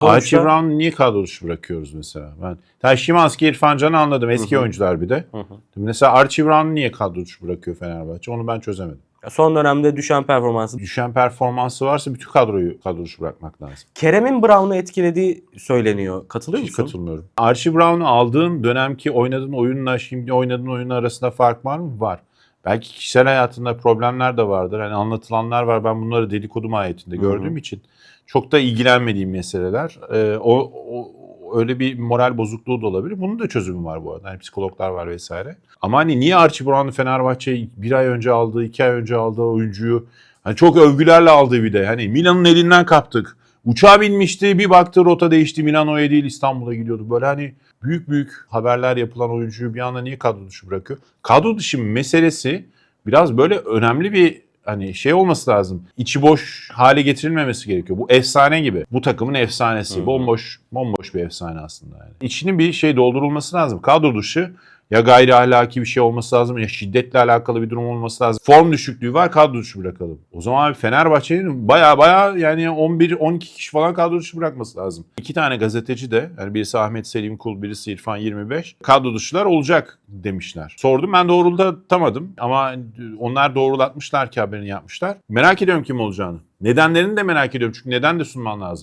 Archie Sonuçta- niye kadro dışı bırakıyoruz mesela? Ben Tabii Şimanski, İrfan Can'ı anladım. Eski oyuncular bir de. Mesela Archie Brown'u niye kadro dışı bırakıyor Fenerbahçe? Onu ben çözemedim. Son dönemde düşen performansı. Düşen performansı varsa bütün kadroyu kadro dışı bırakmak lazım. Kerem'in Brown'u etkilediği söyleniyor. Katılıyor Hiç musun? katılmıyorum. Archie Brown'u aldığın dönemki oynadığın oyunla şimdi oynadığın oyun arasında fark var mı? Var. Belki kişisel hayatında problemler de vardır. Hani anlatılanlar var. Ben bunları dedikodu mahiyetinde gördüğüm için çok da ilgilenmediğim meseleler. Ee, o, o öyle bir moral bozukluğu da olabilir. Bunun da çözümü var bu arada. Hani psikologlar var vesaire. Ama hani niye Archie Brown'u Fenerbahçe bir ay önce aldığı, iki ay önce aldığı oyuncuyu hani çok övgülerle aldığı bir de. Hani Milan'ın elinden kaptık. Uçağa binmişti bir baktı rota değişti Milano'ya değil İstanbul'a gidiyordu. Böyle hani büyük büyük haberler yapılan oyuncuyu bir anda niye kadro dışı bırakıyor? Kadro dışı meselesi biraz böyle önemli bir hani şey olması lazım. İçi boş hale getirilmemesi gerekiyor. Bu efsane gibi. Bu takımın efsanesi. Hı hı. Bomboş bomboş bir efsane aslında yani. İçinin bir şey doldurulması lazım. Kadro dışı ya gayri ahlaki bir şey olması lazım ya şiddetle alakalı bir durum olması lazım. Form düşüklüğü var kadro dışı bırakalım. O zaman Fenerbahçe'nin baya baya yani 11-12 kişi falan kadro dışı bırakması lazım. İki tane gazeteci de yani birisi Ahmet Selim Kul birisi İrfan 25 kadro dışılar olacak demişler. Sordum ben doğrulatamadım ama onlar doğrulatmışlar ki haberini yapmışlar. Merak ediyorum kim olacağını. Nedenlerini de merak ediyorum çünkü neden de sunman lazım.